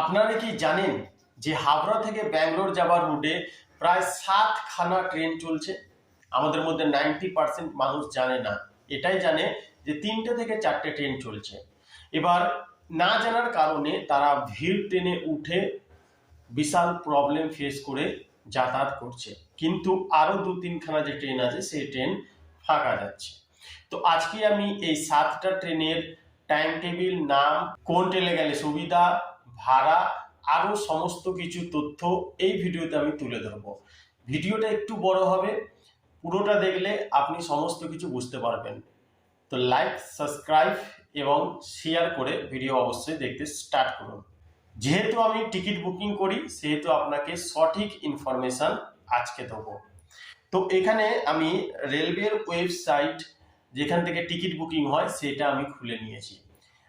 আপনারা কি জানেন যে হাওড়া থেকে ব্যাঙ্গালোর যাওয়ার রুটে প্রায় সাতখানা ট্রেন চলছে? আমাদের মধ্যে নাইনটি পার্সেন্ট মানুষ জানে না। এটাই জানে যে তিনটে থেকে চারটে ট্রেন চলছে। এবার না জানার কারণে তারা ভিড় ট্রেনে উঠে বিশাল প্রবলেম ফেস করে যাতায়াত করছে। কিন্তু আরও দু তিনখানা যে ট্রেন আছে, সেই ট্রেন ফাঁকা যাচ্ছে। তো আজকে আমি এই সাতটা ট্রেনের টাইম টেবিল নাম, কোন ট্রেনে গেলে সুবিধা ভাড়া আরও সমস্ত কিছু তথ্য এই ভিডিওতে আমি তুলে ধরবো। ভিডিওটা একটু বড় হবে, পুরোটা দেখলে আপনি সমস্ত কিছু বুঝতে পারবেন। তো লাইক সাবস্ক্রাইব এবং শেয়ার করে ভিডিও অবশ্যই দেখতে স্টার্ট করুন। যেহেতু আমি টিকিট বুকিং করি, সেহেতু আপনাকে সঠিক ইনফরমেশন আজকে দেবো। তো এখানে আমি রেলওয়ের ওয়েবসাইট যেখান থেকে টিকিট বুকিং হয়, সেটা আমি খুলে নিয়েছি।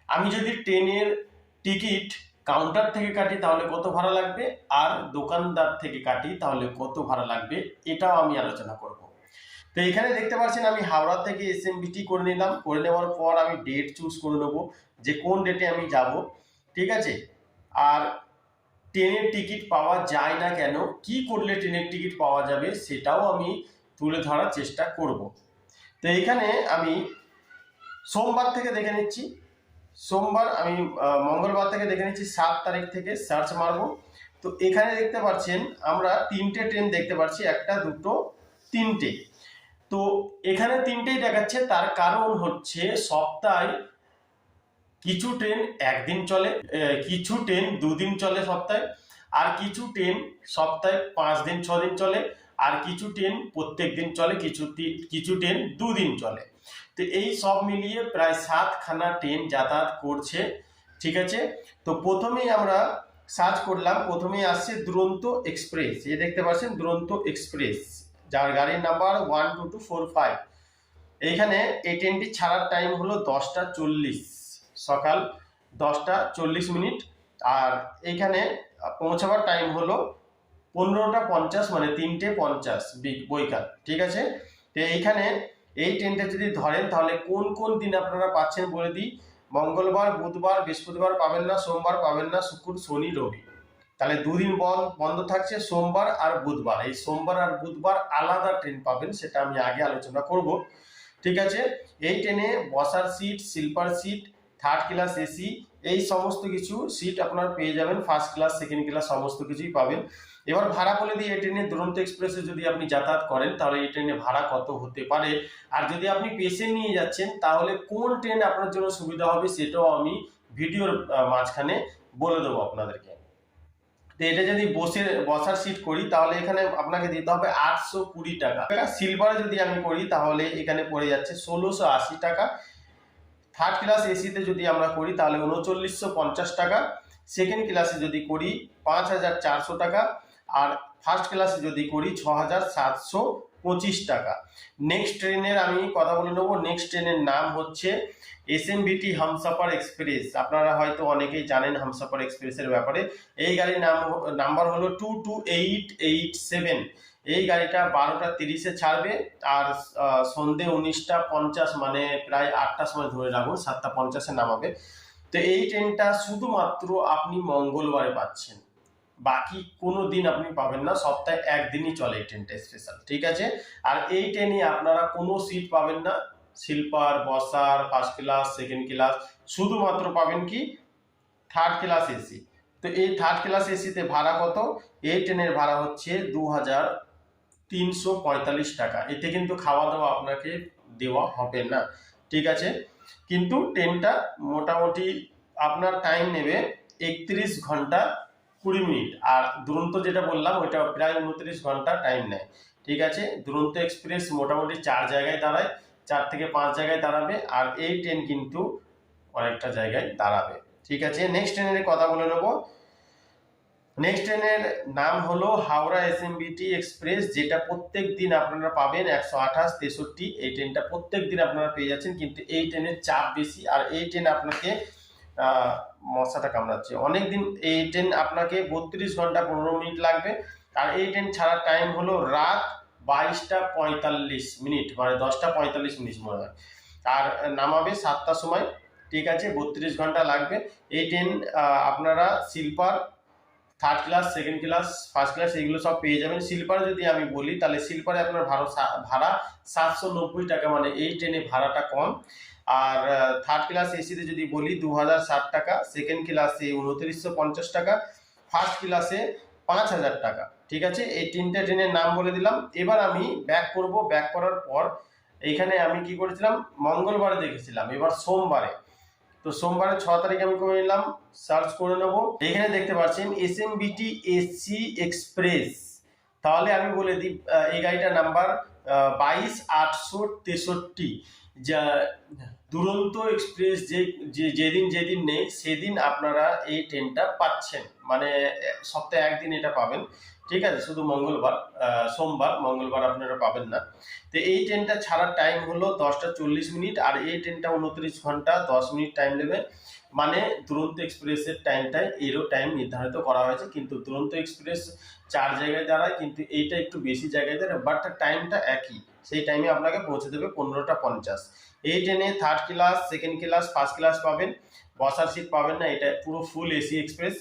আমি যদি ট্রেনের টিকিট কাউন্টার থেকে কাটি তাহলে কত ভাড়া লাগবে? আর দোকানদার থেকে কাটি তাহলে কত ভাড়া লাগবে? এটাও আমি আলোচনা করব। তো এখানে দেখতে পাচ্ছেন আমি হাওড়া থেকে এসএমবিটি করে নিলাম। করে নেওয়ার পর আমি ডেট চুজ করে নেব যে কোন ডেটে আমি যাব। ঠিক আছে? আর ট্রেনের টিকিট পাওয়া যায় না কেন? কি করলে ট্রেনের টিকিট পাওয়া যাবে? সেটাও আমি তুলে ধরার চেষ্টা করব। তো এখানে আমি সোমবার থেকে দেখে নিচ্ছি। সোমবার আমি মঙ্গলবার থেকে দেখে নিচ্ছি, সাত তারিখ থেকে সার্চ মারবো। তো এখানে দেখতে পাচ্ছেন, আমরা তিনটে ট্রেন দেখতে পাচ্ছি, একটা, দুটো, তিনটে। তো এখানে তিনটেই দেখাচ্ছে, তার কারণ হচ্ছে সপ্তাহে কিছু ট্রেন একদিন চলে কিছু ট্রেন দুদিন চলে সপ্তাহে, আর কিছু ট্রেন সপ্তাহে পাঁচ দিন ছ দিন চলে। আর কিছু ট্রেন প্রত্যেক দিন চলে, কিছু কিছু ট্রেন দুদিন চলে। তো এই সব মিলিয়ে প্রায় সাতখানা ট্রেন যাতায়াত করছে, ঠিক আছে? তো প্রথমেই আমরা সার্চ করলাম, প্রথমেই আসছে দুরন্ত এক্সপ্রেস এই দেখতে পাচ্ছেন, দুরন্ত এক্সপ্রেস যার গাড়ির number one two two four five এইখানে এই ট্রেনটি ছাড়ার টাইম হলো দশটা চল্লিশ, সকাল দশটা চল্লিশ মিনিট। আর এইখানে পৌঁছাবার টাইম হলো পনেরোটা পঞ্চাশ মানে তিনটে পঞ্চাশ বৈকাল, ঠিক আছে? তো এইখানে এই ট্রেনটা যদি ধরেন, তাহলে কোন কোন দিন আপনারা পাচ্ছেন বলে দিই? মঙ্গলবার, বুধবার, বৃহস্পতিবার পাবেন না, সোমবার পাবেন না, শুক্র, শনি, রবি। তাহলে দুদিন বন্ধ থাকছে সোমবার আর বুধবার। এই সোমবার আর বুধবার আলাদা ট্রেন পাবেন, সেটা আমি আগে আলোচনা করব, ঠিক আছে? এই ট্রেনে বসার seat, sleeper seat, third class AC, এই সমস্ত কিছু সিট আপনারা পেয়ে যাবেন, ফার্স্ট ক্লাস, সেকেন্ড ক্লাস, সমস্ত কিছুই পাবেন। এবার ভাড়া বলে দিই, এই ট্রেনে দুরন্ত এক্সপ্রেসে যদি আপনি যাতায়াত করেন, তাহলে এই ট্রেনে ভাড়া কত হতে পারে? আর যদি আপনি পেশেন্ট নিয়ে যাচ্ছেন, তাহলে কোন ট্রেন আপনার জন্য সুবিধা হবে সেটাও আমি ভিডিওর মাঝখানে বলে দেবো আপনাদেরকে। তো এটা যদি বসে, বসার সিট করি, তাহলে এখানে আপনাকে দিতে হবে আটশো কুড়ি টাকা। সিলভারে যদি আমি করি, তাহলে এখানে পড়ে যাচ্ছে ষোলোশো আশি টাকা। থার্ড ক্লাস এসিতে যদি আমরা করি, তাহলে উনচল্লিশশো পঞ্চাশ টাকা। সেকেন্ড ক্লাসে যদি করি, পাঁচ হাজার চারশো টাকা। আর ফার্স্ট ক্লাসে যদি করি ছ হাজার সাতশো পঁচিশ টাকা। নেক্সট ট্রেনের আমি কথা বলে নেব। নেক্সট ট্রেনের নাম হচ্ছে এস এম বিটি হামসাফার এক্সপ্রেস। আপনারা হয়তো অনেকেই জানেন হামসাফার এক্সপ্রেসের ব্যাপারে। এই গাড়ির নাম নাম্বার হলো two two eight eight seven. এই গাড়িটা বারোটা তিরিশে ছাড়বে আর সন্ধে উনিশটা পঞ্চাশ মানে প্রায় আটটার সময় ধরে রাখুন, সাতটা পঞ্চাশে নামাবে। তো এই ট্রেনটা শুধুমাত্র আপনি মঙ্গলবারে পাচ্ছেন। বাকি কোনো দিন আপনি পাবেন না, সপ্তাহে একদিনই চলে এই ট্রেনটা স্পেশাল ঠিক আছে? আর এই ট্রেনে আপনারা কোনো সিট পাবেন না স্লিপার বসার ফার্স্ট ক্লাস সেকেন্ড ক্লাস শুধুমাত্র পাবেন কি থার্ড ক্লাস এসি তো এই থার্ড ক্লাস এসিতে ভাড়া কত? এই ট্রেনের ভাড়া হচ্ছে দু হাজার তিনশো পঁয়তাল্লিশ টাকা। এতে কিন্তু খাওয়া দাওয়া আপনাকে দেওয়া হবে না, ঠিক আছে? কিন্তু ট্রেনটা মোটামুটি আপনার টাইম নেবে একত্রিশ ঘণ্টা কুড়ি মিনিট। আর দুরন্ত যেটা বললাম, ওইটা প্রায় উনত্রিশ ঘণ্টা টাইম নেয়। ঠিক আছে? দুরন্ত এক্সপ্রেস মোটামুটি চার জায়গায় দাঁড়ায়, চার থেকে পাঁচ জায়গায় দাঁড়াবে, আর এই ট্রেন কিন্তু অনেকটা জায়গায় দাঁড়াবে। ঠিক আছে? নেক্সট ট্রেনের কথা বলে নেব। নেক্সট ট্রেনের নাম হলো হাওড়া এসএমবিটি এক্সপ্রেস যেটা প্রত্যেক দিন আপনারা পাবেন একশো আঠাশ, তেষট্টি। এই ট্রেনটা প্রত্যেক দিন আপনারা পেয়ে যাচ্ছেন, কিন্তু এই ট্রেনের চাপ বেশি, আর এই ট্রেন আপনাকে মশাটা কামড়াচ্ছে। অনেক দিন এই ট্রেন আপনাকে বত্রিশ ঘণ্টা পনেরো মিনিট লাগবে। আর এই ট্রেন ছাড়ার টাইম হলো রাত বাইশটা পঁয়তাল্লিশ মিনিট মানে দশটা পঁয়তাল্লিশ মিনিট মনে হয়। আর নামাবে সাতটার সময়, ঠিক আছে, বত্রিশ ঘণ্টা লাগবে। এই ট্রেন আপনারা sleeper third class second class first class এগুলো সব পেয়ে যাবেন। স্লিপার যদি আমি বলি, তাহলে স্লিপারে আপনার ভাড়া ভাড়া সাতশো নব্বই টাকা মানে এই ট্রেনে ভাড়াটা কম। আর থার্ড ক্লাস এসিতে যদি বলি দু হাজার ষাট টাকা সেকেন্ড ক্লাসে উনত্রিশশো টাকা ফার্স্ট ক্লাসে পাঁচ হাজার টাকা, ঠিক আছে? এই তিনটে ট্রেনের নাম বলে দিলাম। এবার আমি ব্যাক করব। ব্যাক করার পর এইখানে আমি কি করেছিলাম? মঙ্গলবারে দেখেছিলাম। এবার সোমবারে। তো সোমবারে ছ তারিখ আমি করে নিলাম। সার্চ করে নেব। এখানে দেখতে পাচ্ছেন S M VT AC express তাহলে আমি বলে দিই এই গাড়িটার নাম্বার বাইশ আটশো তেষট্টি। যা দুরন্ত এক্সপ্রেস যে যেদিন যেদিন নেই, সেদিন আপনারা এই ট্রেনটা পাচ্ছেন। মানে সপ্তাহে একদিন এটা পাবেন। ঠিক আছে? শুধু মঙ্গলবার সোমবার, মঙ্গলবার আপনারা পাবেন না। তো এই ট্রেনটা ছাড়ার টাইম হলো দশটা চল্লিশ মিনিট, আর এই ট্রেনটা উনত্রিশ ঘণ্টা দশ মিনিট টাইম নেবে। মানে দুরন্ত এক্সপ্রেসের টাইমটাই এরও টাইম নির্ধারিত করা হয়েছে। কিন্তু দুরন্ত এক্সপ্রেস চার জায়গায় দাঁড়ায়, কিন্তু এইটা একটু বেশি জায়গায় দাঁড়ায় বাট টাইমটা একই। সেই টাইমে আপনাকে পৌঁছে দেবে পনেরোটা পঞ্চাশ। এই ট্রেনে third class second class first class পাবেন। বসার সিট পাবেন না, এটা পুরো ফুল এসি এক্সপ্রেস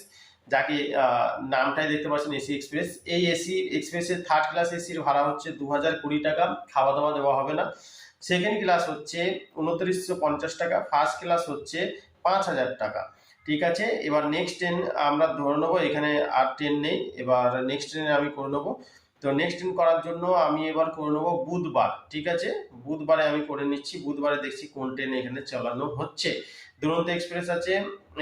যাকে নামটাই দেখতে পাচ্ছেন এসি এক্সপ্রেস এই এসি এক্সপ্রেসের থার্ড ক্লাস এসির ভাড়া হচ্ছে দু হাজার কুড়ি টাকা খাওয়া দাওয়া দেওয়া হবে না। সেকেন্ড ক্লাস হচ্ছে উনত্রিশশো পঞ্চাশ টাকা ফার্স্ট ক্লাস হচ্ছে পাঁচ হাজার টাকা। ঠিক আছে? এবার নেক্সট ট্রেন আমরা ধরে নেব, এখানে আর ট্রেন নেই। এবার নেক্সট ট্রেনে আমি করে নেব। তো নেক্সট দিন করার জন্য আমি এবার করে নেব বুধবার, ঠিক আছে? বুধবারে আমি করে নিচ্ছি, বুধবারে দেখছি কোন ট্রেন এখানে চালানো হচ্ছে। দুরন্ত এক্সপ্রেস আছে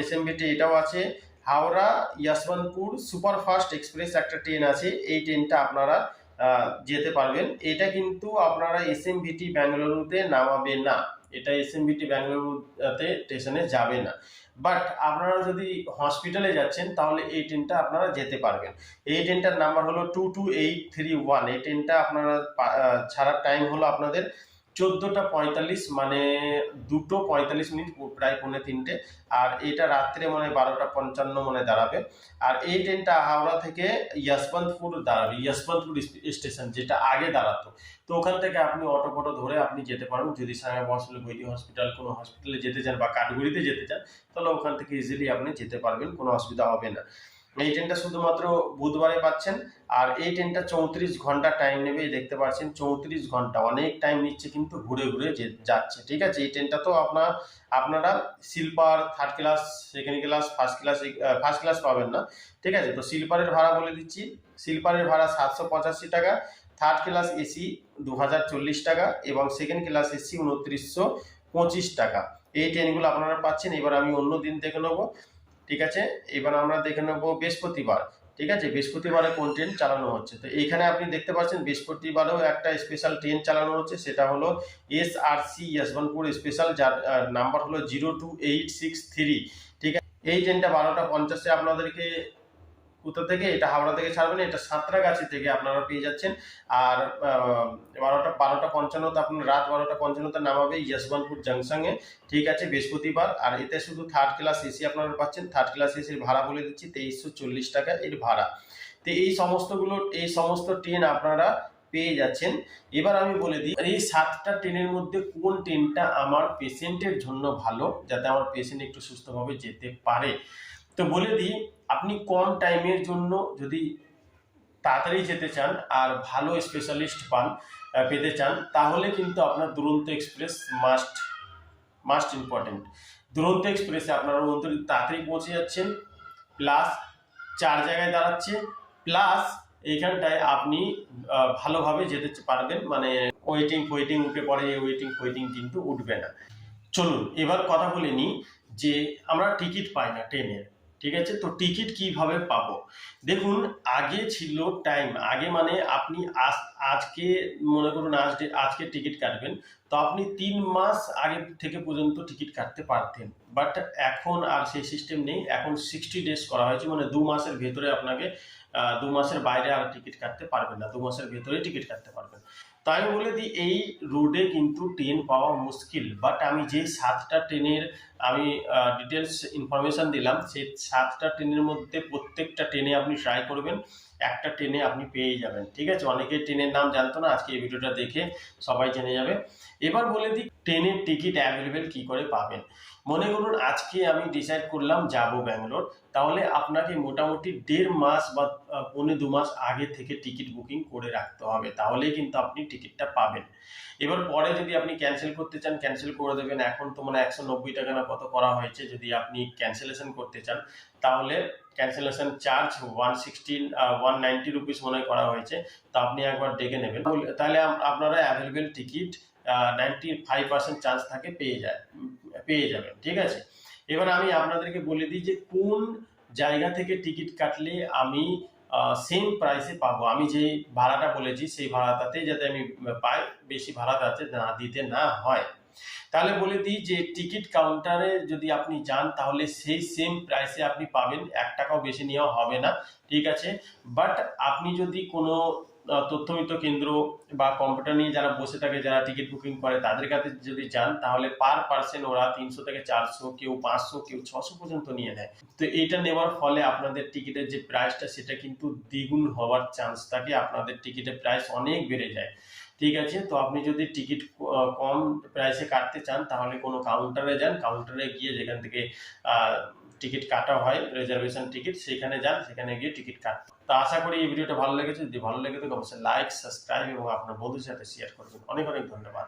এসএমবিটি এটাও আছে, হাওড়া ইয়াশবন্তপুর সুপারফাস্ট এক্সপ্রেস একটা ট্রেন আছে, এই ট্রেনটা আপনারা যেতে পারবেন। এটা কিন্তু আপনারা এসএমবিটি ব্যাঙ্গালুরুতে নামাবে না। এটা এসএমবিটি ব্যাঙ্গালুরুতে স্টেশনে যাবে না। বাট আপনারা যদি হসপিটালে যাচ্ছেন, তাহলে এই ট্রেনটা আপনারা যেতে পারবেন। এই ট্রেনটার নাম্বার হলো two two eight three one এই ট্রেনটা আপনারা ছাড়ার টাইম হলো আপনাদের চোদ্দোটা পঁয়তাল্লিশ মানে দুটো পঁয়তাল্লিশ মিনিট, প্রায় পৌনে তিনটে। আর এটা রাত্রে মানে বারোটা পঞ্চান্ন মানে দাঁড়াবে। আর এই ট্রেনটা হাওড়া থেকে ইয়াশবন্তপুর দাঁড়াবে ইয়াশবন্তপুর স্টেশন যেটা আগে দাঁড়াতো। তো ওখান থেকে আপনি অটো ফটো ধরে আপনি যেতে পারবেন যদি সাহেব হসপিটাল বৈদ্য হসপিটাল, কোনো হসপিটালে যেতে চান বা কাঠগুড়িতে যেতে চান, তাহলে ওখান থেকে ইজিলি আপনি যেতে পারবেন, কোনো অসুবিধা হবে না। এই ট্রেনটা শুধুমাত্র বুধবারে পাচ্ছেন, আর এই ট্রেনটা চৌত্রিশ ঘণ্টা টাইম নেবে দেখতে পাচ্ছেন চৌত্রিশ ঘণ্টা। অনেক টাইম নিচ্ছে কিন্তু ঘুরে ঘুরে যাচ্ছে, ঠিক আছে? এই ট্রেনটা তো আপনার, আপনারা sleeper third class second class first class first class পাবেন না, ঠিক আছে? তো স্লিপারের ভাড়া বলে দিচ্ছি। স্লিপারের ভাড়া সাতশো পঁচাশি টাকা থার্ড ক্লাস এসি দু হাজার চল্লিশ টাকা, এবং সেকেন্ড ক্লাস এসি উনত্রিশশো পঁচিশ টাকা। এই ট্রেনগুলো আপনারা পাচ্ছেন, এবার আমি অন্য দিন দেখে নেব। ঠিক আছে? এবার আমরা দেখে নেব বৃহস্পতিবার। ঠিক আছে? বৃহস্পতিবারে কোন ট্রেন চালানো হচ্ছে? তো এইখানে আপনি দেখতে পাচ্ছেন বৃহস্পতিবারেও একটা স্পেশাল ট্রেন চালানো হচ্ছে, সেটা হলো S R C Yeshwantpur special যার নাম্বার হলো zero two eight six three ঠিক আছে? এই ট্রেনটা বারোটা পঞ্চাশে আপনাদেরকে কোথা থেকে, এটা হাওড়া থেকে ছাড়বেন, এটা সাঁতরাগাছি থেকে আপনারা পেয়ে যাচ্ছেন। আর বারোটা বারোটা পঞ্চান্নতে আপনার রাত বারোটা পঞ্চান্নতে নামাবে যশবন্তপুর জংশনে ঠিক আছে, বৃহস্পতিবার। আর এতে শুধু থার্ড ক্লাস এসি আপনারা পাচ্ছেন। থার্ড ক্লাস এসির ভাড়া বলে দিচ্ছি, তেইশশো চল্লিশ টাকা এর ভাড়া। তো এই সমস্তগুলো, এই সমস্ত ট্রেন আপনারা পেয়ে যাচ্ছেন। এবার আমি বলে দিই, এই সাতটা ট্রেনের মধ্যে কোন ট্রেনটা আমার পেশেন্টের জন্য ভালো, যাতে আমার পেশেন্ট একটু সুস্থভাবে যেতে পারে। তো বলে দিই, আপনি কম টাইমের জন্য যদি তাড়াতাড়ি যেতে চান আর ভালো স্পেশালিস্ট পান পেতে চান, তাহলে কিন্তু আপনার দুরন্ত এক্সপ্রেস মাস্ট মাস্ট ইম্পর্টেন্ট দুরন্ত এক্সপ্রেসে আপনারা অন্তত তাড়াতাড়ি পৌঁছে যাচ্ছেন প্লাস চার জায়গায় দাঁড়াচ্ছে প্লাস এইখানটায় আপনি ভালোভাবে যেতে পারবেন মানে ওয়েটিং ফোয়েটিং উঠে পড়ে ওয়েটিং ফোয়েটিং কিন্তু উঠবে না। চলুন, এবার কথা বলে নিই যে আমরা টিকিট পাই না ট্রেনের ঠিক আছে? তো টিকিট কীভাবে পাবো? দেখুন, আগে ছিল টাইম আগে মানে আপনি আজ, আজকে মনে করুন আজ আজকে টিকিট কাটবেন, তো আপনি তিন মাস আগে থেকে পর্যন্ত টিকিট কাটতে পারতেন। বাট এখন আর সেই সিস্টেম নেই। এখন সিক্সটি ডেজ করা হয়েছে মানে দু মাসের ভেতরে আপনাকে দু মাসের বাইরে আর টিকিট কাটতে পারবেন না। দু মাসের ভেতরে টিকিট কাটতে পারবেন। তাই আমি বলে দিই, এই রোডে কিন্তু ট্রেন পাওয়া মুশকিল। বাট আমি যেই সাতটা ট্রেনের আমি ডিটেলস ইনফরমেশন দিলাম। সেই সাতটা ট্রেনের মধ্যে প্রত্যেকটা ট্রেনে আপনি ট্রাই করবেন। একটা ট্রেনে আপনি পেয়ে যাবেন, ঠিক আছে? অনেকে ট্রেনের নাম জানতো না, আজকে এই ভিডিওটা দেখে সবাই জেনে যাবে। এবার বলে দিই, ট্রেনের টিকিট অ্যাভেলেবেল কি করে পাবেন? মনে করুন, আজকে আমি ডিসাইড করলাম যাব ব্যাঙ্গালোর। তাহলে আপনাকে মোটামুটি দেড় মাস বা পৌনে দু মাস আগে থেকে টিকিট বুকিং করে রাখতে হবে। তাহলেই কিন্তু আপনি টিকিটটা পাবেন। এবার পরে যদি আপনি ক্যান্সেল করতে চান ক্যান্সেল করে দেবেন। এখন তো মানে একশো নব্বই টাকা না কত করা হয়েছে যদি আপনি ক্যান্সেলেশন করতে চান, তাহলে cancellation charge one sixteen one ninety rupees মনে হয় করা হয়েছে। তো আপনি একবার ডেকে নেবেন। তাহলে আপনারা available ticket ninety five percent chance থাকে, পেয়ে যায়, পেয়ে যাবেন, ঠিক আছে? এবার আমি আপনাদেরকে বলে দিই যে কোন জায়গা থেকে টিকিট কাটলে আমি সেম প্রাইসে পাবো। আমি যে ভাড়াটা বলেছি, সেই ভাড়াটাতে যাতে আমি পাই, বেশি ভাড়াটাতে না দিতে না হয়। তাহলে বলে দিই যে টিকিট কাউন্টারে যদি আপনি যান, তাহলে সেই সেম প্রাইসে আপনি পাবেন। এক টাকাও বেশি নেওয়া হবে না, ঠিক আছে? বাট আপনি যদি কোনো তথ্যমিত্র কেন্দ্র বা কম্পিউটার নিয়ে যারা বসে থাকে, যারা টিকিট বুকিং করে, তাদের কাছে যদি যান, তাহলে পার পার্সেন্ট ওরা তিনশো থেকে চারশো, কেউ পাঁচশো, কেউ ছশো পর্যন্ত নিয়ে নেয়। তো এইটা নেওয়ার ফলে আপনাদের টিকিটের যে প্রাইসটা সেটা কিন্তু দ্বিগুণ হওয়ার চান্স থাকে। আপনাদের টিকিটের প্রাইস অনেক বেড়ে যায়। ঠিক আছে, তো আপনি যদি টিকিট কম প্রাইসে কাটতে চান, তাহলে কোনো কাউন্টারে যান। কাউন্টারে গিয়ে যেখান থেকে টিকিট কাটা হয় রিজার্ভেশন টিকিট, সেখানে যান, সেখানে গিয়ে টিকিট কাট। তো আশা করি এই ভিডিওটা ভালো লেগেছে। যদি ভালো লেগে থাকে, অবশ্যই লাইক সাবস্ক্রাইব এবং আপনার বন্ধুর সাথে শেয়ার করবেন। অনেক অনেক ধন্যবাদ।